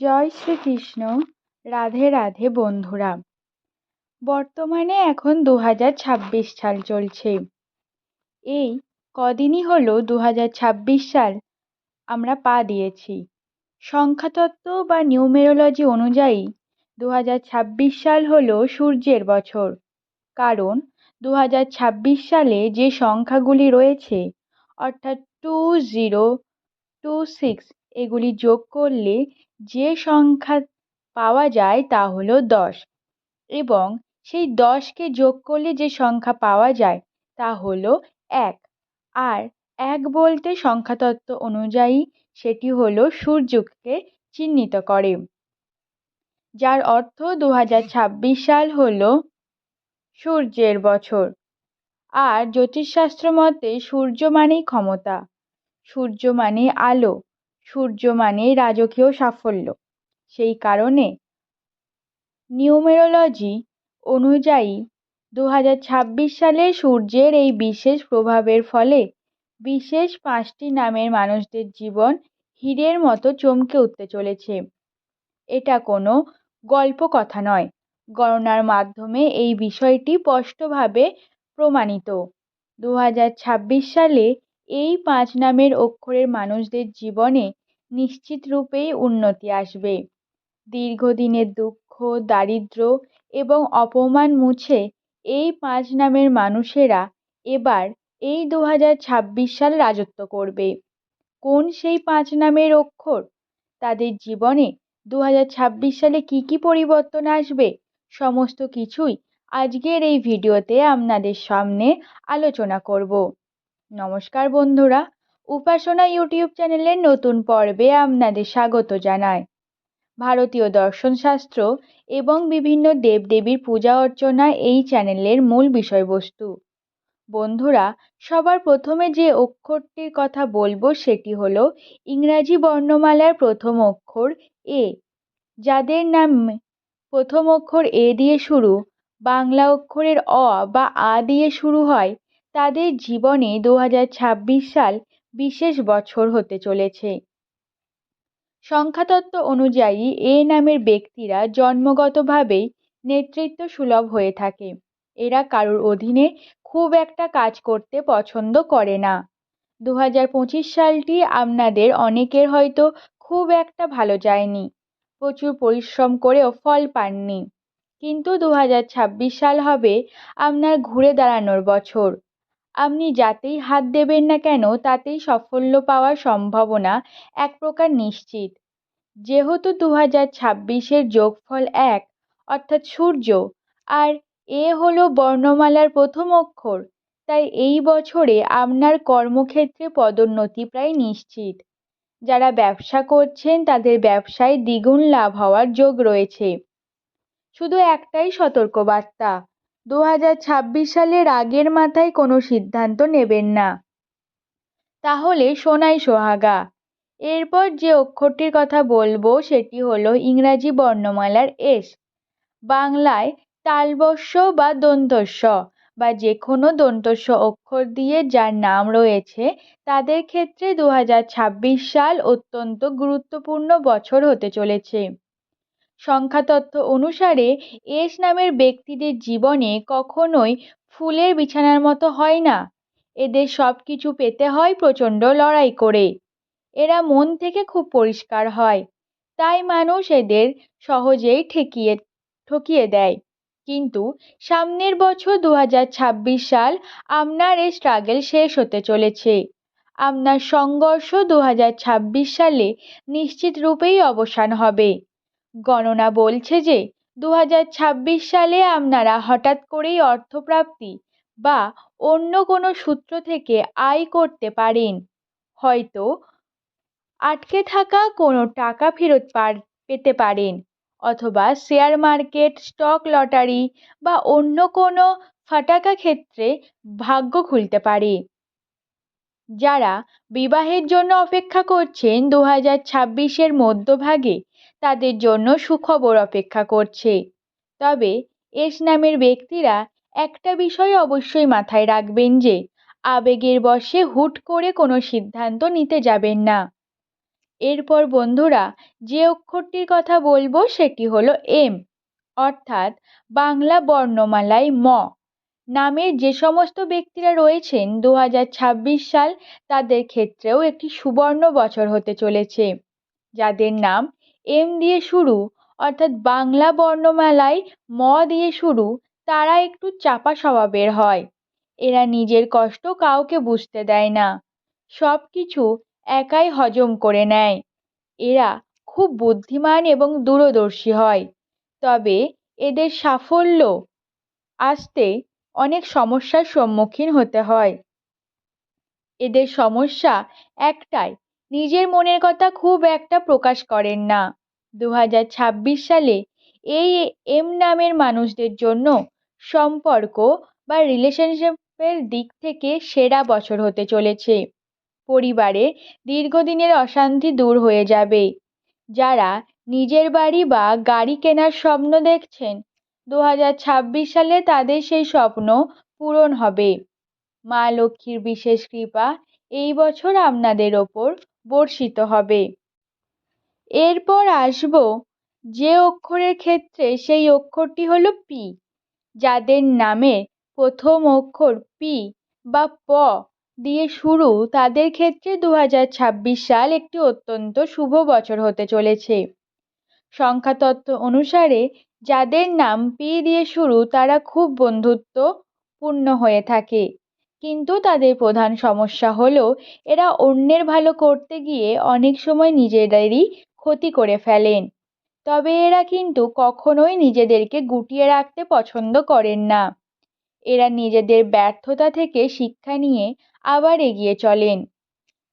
জয় শ্রীকৃষ্ণ, রাধে রাধে বন্ধুরা। বর্তমানে এখন দু হাজার ছাব্বিশ সাল চলছে। এই কদিনই হলো দু হাজার ছাব্বিশ সাল আমরা পা দিয়েছি। সংখ্যাতত্ত্ব বা নিউমেরোলজি অনুযায়ী দু হাজার ছাব্বিশ সাল হলো সূর্যের বছর। কারণ দু হাজার ছাব্বিশ সালে যে সংখ্যাগুলি রয়েছে, অর্থাৎ টু জিরো, টু সিক্স, এগুলি যোগ করলে যে সংখ্যা পাওয়া যায় তা হলো দশ। এবং সেই দশকে যোগ করলে যে সংখ্যা পাওয়া যায় তা হলো এক। আর এক বলতে সংখ্যাতত্ত্ব অনুযায়ী সেটি হলো সূর্যকে চিহ্নিত করে। যার অর্থ দু হাজার ছাব্বিশ সাল হল সূর্যের বছর। আর জ্যোতিষশাস্ত্র মতে সূর্য মানেই ক্ষমতা। সূর্য মানে আলো। সূর্য মানে রাজকীয় সাফল্য। সেই কারণে নিউমেরোলজি অনুযায়ী দু হাজার ছাব্বিশ সালে সূর্যের এই বিশেষ প্রভাবের ফলে বিশেষ পাঁচটি নামের মানুষদের জীবন হীরের মতো চমকে উঠতে চলেছে। এটা কোনো গল্প কথা নয়, গণনার মাধ্যমে এই বিষয়টি স্পষ্টভাবে প্রমাণিত। দু হাজার ছাব্বিশ সালে এই পাঁচ নামের অক্ষরের মানুষদের জীবনে নিশ্চিত রূপেই উন্নতি আসবে। দীর্ঘদিনের দুঃখ দারিদ্র এবং অপমান মুছে এই পাঁচ নামের মানুষেরা এবার এই দু হাজার ছাব্বিশ সাল রাজত্ব করবে। কোন সেই পাঁচ নামের অক্ষর? তাদের জীবনে দু হাজার ছাব্বিশ সালে কী কী পরিবর্তন আসবে? সমস্ত কিছুই আজকের এই ভিডিওতে আপনাদের সামনে আলোচনা করব। নমস্কার বন্ধুরা উপাসনা ইউটিউব চ্যানেলের নতুন পর্বে আপনাদের স্বাগত জানাই। ভারতীয় দর্শনশাস্ত্র এবং বিভিন্ন দেবদেবীর পূজা অর্চনা এই চ্যানেলের মূল বিষয়বস্তু। বন্ধুরা, সবার প্রথমে যে অক্ষরটির কথা বলব সেটি হলো ইংরাজি বর্ণমালার প্রথম অক্ষর এ, যাদের নাম প্রথম অক্ষর এ দিয়ে শুরু, বাংলা অক্ষরের অ বা আ দিয়ে শুরু হয়, তাদের জীবনে দু হাজার ছাব্বিশ সাল বিশেষ বছর হতে চলেছে। সংখ্যাতত্ত্ব অনুযায়ী, এ নামের ব্যক্তিরা জন্মগতভাবেই নেতৃত্ব সুলভ হয়ে থাকে। এরা কারোর অধীনে খুব একটা কাজ করতে পছন্দ করে না। দু হাজার পঁচিশ সালটি আপনাদের অনেকের হয়তো খুব একটা ভালো যায়নি। প্রচুর পরিশ্রম করেও ফল পাননি। কিন্তু দু হাজার ছাব্বিশ সাল হবে আপনার ঘুরে দাঁড়ানোর বছর। আপনি যাতেই হাত দেবেন না কেন, তাতেই সাফল্য পাওয়ার সম্ভাবনা এক প্রকার নিশ্চিত। যেহেতু দু হাজার ছাব্বিশের যোগফল এক, অর্থাৎ সূর্য, আর এ হলো বর্ণমালার প্রথম অক্ষর, তাই এই বছরে আপনার কর্মক্ষেত্রে পদোন্নতি প্রায় নিশ্চিত। যারা ব্যবসা করছেন, তাদের ব্যবসায় দ্বিগুণ লাভ হওয়ার যোগ রয়েছে। শুধু একটাই সতর্কবার্তা দু হাজার ছাব্বিশ সালের আগের মাথায় কোনো সিদ্ধান্ত নেবেন না। তাহলে সোনাই সোহাগা। এরপর যে অক্ষরটির কথা বলব সেটি হলো ইংরাজি বর্ণমালার এস। বাংলায় তালবস্য বা দন্তস্য বা যে কোনো দন্তস্ব অক্ষর দিয়ে যার নাম রয়েছে, তাদের ক্ষেত্রে দু হাজার ছাব্বিশ সাল অত্যন্ত গুরুত্বপূর্ণ বছর হতে চলেছে। সংখ্যাতত্ত্ব অনুসারে এস নামের ব্যক্তিদের জীবনে কখনোই ফুলের বিছানার মতো হয় না। এদের সব কিছু পেতে হয় প্রচণ্ড লড়াই করে। এরা মন থেকে খুব পরিষ্কার হয়। তাই মানুষ এদের সহজেই ঠেকিয়ে, ঠকিয়ে দেয়। কিন্তু সামনের বছর দু হাজার ছাব্বিশ সাল আপনার এই স্ট্রাগেল শেষ হতে চলেছে। আপনার সংঘর্ষ দু হাজার ছাব্বিশ সালে নিশ্চিত রূপেই অবসান হবে। গণনা বলছে যে দু হাজার ছাব্বিশ সালে আপনারা হঠাৎ করেই অর্থপ্রাপ্তি বা অন্য কোনো সূত্র থেকে আয় করতে পারেন। হয়তো আটকে থাকা কোনো টাকা ফেরত পেতে পারেন অথবা শেয়ার মার্কেট, স্টক লটারি বা অন্য কোনো ফাটাকা ক্ষেত্রে ভাগ্য খুলতে পারে। যারা বিবাহের জন্য অপেক্ষা করছেন দু হাজার ছাব্বিশের মধ্যভাগে তাদের জন্য সুখবর অপেক্ষা করছে। তবে এস নামের ব্যক্তিরা একটা বিষয় অবশ্যই মাথায় রাখবেন যে, আবেগের বশে হুট করে কোনো সিদ্ধান্ত নিতে যাবেন না। এরপর বন্ধুরা, যে অক্ষরটির কথা বলব সেটি হলো এম, অর্থাৎ বাংলা বর্ণমালায় ম। নামের যে সমস্ত ব্যক্তিরা রয়েছেন দু হাজার ছাব্বিশ সাল তাদের ক্ষেত্রেও একটি সুবর্ণ বছর হতে চলেছে। যাদের নাম এম দিয়ে শুরু, অর্থাৎ বাংলা বর্ণমালায় ম দিয়ে শুরু, তারা একটু চাপা স্বভাবের হয়। এরা নিজের কষ্ট কাউকে বুঝতে দেয় না। সব কিছু একাই হজম করে নেয়। এরা খুব বুদ্ধিমান এবং দূরদর্শী হয়। তবে এদের সাফল্য আসতে অনেক সমস্যার সম্মুখীন হতে হয়। এদের সমস্যা একটাই, নিজের মনের কথা খুব একটা প্রকাশ করেন না। দু ছাব্বিশ সালে এই এম নামের মানুষদের জন্য সম্পর্ক বা রিলেশনশিপের দিক থেকে সেরা বছর হতে চলেছে। পরিবারে দীর্ঘদিনের অশান্তি দূর হয়ে যাবে। যারা নিজের বাড়ি বা গাড়ি কেনার স্বপ্ন দেখছেন দু হাজার ছাব্বিশ সালে তাদের সেই স্বপ্ন পূরণ হবে। মা লক্ষ্মীর বিশেষ কৃপা এই বছর আপনাদের ওপর বর্ষিত হবে। এরপর আসব যে অক্ষরের ক্ষেত্রে সেই অক্ষরটি হলো পি, যাদের নামে প্রথম অক্ষর পি বা প দিয়ে শুরু, তাদের ক্ষেত্রে দু হাজার ছাব্বিশ সাল একটি অত্যন্ত শুভ বছর হতে চলেছে। সংখ্যাতত্ত্ব অনুসারে যাদের নাম পি দিয়ে শুরু, তারা খুব বন্ধুত্বপূর্ণ হয়ে থাকে। কিন্তু তাদের প্রধান সমস্যা হলো, এরা অন্যের ভালো করতে গিয়ে অনেক সময় নিজেদেরই ক্ষতি করে ফেলেন। তবে এরা কিন্তু কখনোই নিজেদেরকে গুটিয়ে রাখতে পছন্দ করেন না। এরা নিজেদের ব্যর্থতা থেকে শিক্ষা নিয়ে আবার এগিয়ে চলেন।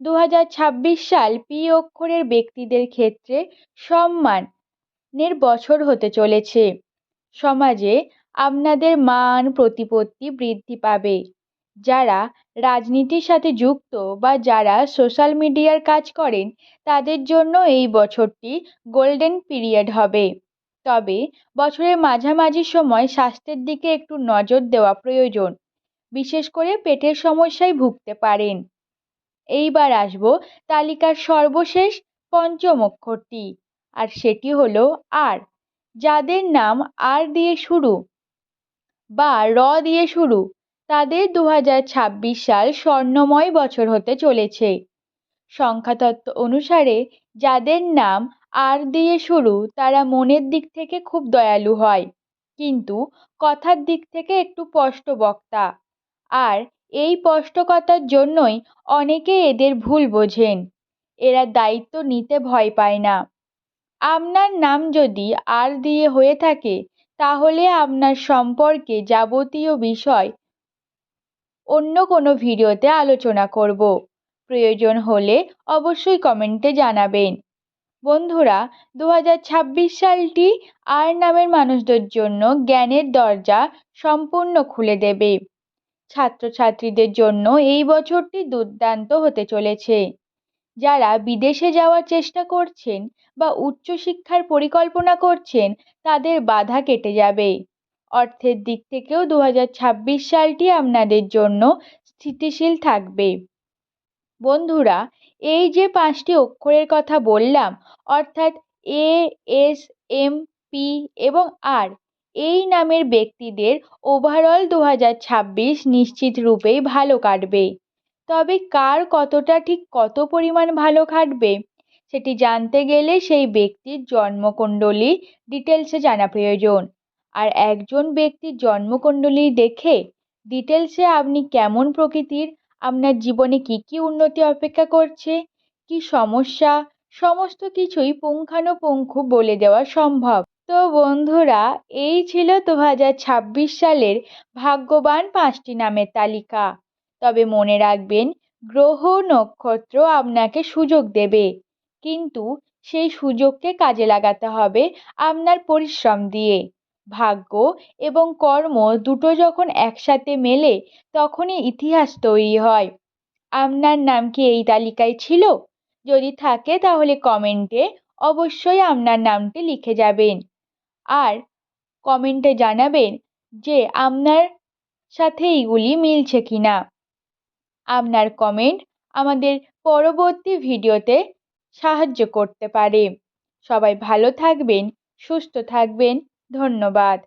দু হাজার ছাব্বিশ সাল পি অক্ষরের ব্যক্তিদের ক্ষেত্রে সম্মানের বছর হতে চলেছে। সমাজে আপনাদের মান প্রতিপত্তি বৃদ্ধি পাবে। যারা রাজনীতির সাথে যুক্ত বা যারা সোশ্যাল মিডিয়ার কাজ করেন, তাদের জন্য এই বছরটি গোল্ডেন পিরিয়ড হবে। তবে বছরের মাঝামাঝি সময় স্বাস্থ্যের দিকে একটু নজর দেওয়া প্রয়োজন, বিশেষ করে পেটের সমস্যায় ভুগতে পারেন। এইবার আসব তালিকার সর্বশেষ পঞ্চম অক্ষরটি, আর সেটি হলো আর যাদের নাম আর দিয়ে শুরু বা র দিয়ে শুরু। তাদের দু হাজার ছাব্বিশ সাল স্বর্ণময় বছর হতে চলেছে। সংখ্যাতত্ত্ব অনুসারে যাদের নাম আর দিয়ে শুরু, তারা মনের দিক থেকে খুব দয়ালু হয়, কিন্তু কথার দিক থেকে একটু স্পষ্ট বক্তা আর এই স্পষ্টকতার জন্যই অনেকে এদের ভুল বোঝেন, এরা দায়িত্ব নিতে ভয় পায় না। আপনার নাম যদি আর দিয়ে হয়ে থাকে, তাহলে আপনার সম্পর্কে যাবতীয় বিষয় অন্য কোনো ভিডিওতে আলোচনা করব। প্রয়োজন হলে অবশ্যই কমেন্টে জানাবেন। বন্ধুরা দু হাজার ছাব্বিশ সালটি আর নামের মানুষদের জন্য জ্ঞানের দরজা সম্পূর্ণ খুলে দেবে। ছাত্রছাত্রীদের জন্য এই বছরটি দুর্দান্ত হতে চলেছে। যারা বিদেশে যাওয়ার চেষ্টা করছেন বা উচ্চশিক্ষার পরিকল্পনা করছেন, তাদের বাধা কেটে যাবে। অর্থের দিক থেকেও দু ছাব্বিশ সালটি আপনাদের জন্য স্থিতিশীল থাকবে। বন্ধুরা, এই যে পাঁচটি অক্ষরের কথা বললাম, অর্থাৎ এ, এস, এম, পি এবং আর, এই নামের ব্যক্তিদের ওভারঅল দু হাজার ছাব্বিশ নিশ্চিত রূপেই ভালো কাটবে। তবে কার কতটা ঠিক কত পরিমাণ ভালো কাটবে সেটি জানতে গেলে সেই ব্যক্তির জন্মকুণ্ডলী ডিটেলসে জানা প্রয়োজন। আর একজন ব্যক্তির জন্মকুণ্ডলী দেখে ডিটেলসে আপনি কেমন প্রকৃতির, আপনার জীবনে কি কি উন্নতি অপেক্ষা করছে, কি সমস্যা, সমস্ত কিছুই পুঙ্খানুপুঙ্খ বলে দেওয়া সম্ভব। তো বন্ধুরা, এই ছিল দু হাজার ছাব্বিশ সালের ভাগ্যবান পাঁচটি নামের তালিকা। তবে মনে রাখবেন, গ্রহ নক্ষত্র আপনাকে সুযোগ দেবে। কিন্তু সেই সুযোগকে কাজে লাগাতে হবে আপনার পরিশ্রম দিয়ে। ভাগ্য এবং কর্ম দুটো যখন একসাথে মেলে, তখনই ইতিহাস তৈরি হয়। আপনার নাম কি এই তালিকায় ছিল? যদি থাকে তাহলে কমেন্টে অবশ্যই আপনার নামটি লিখে যাবেন। আর কমেন্টে জানাবেন যে আপনার সাথে এইগুলি মিলছে কি না আপনার কমেন্ট আমাদের পরবর্তী ভিডিওতে সাহায্য করতে পারে। সবাই ভালো থাকবেন, সুস্থ থাকবেন। ধন্যবাদ।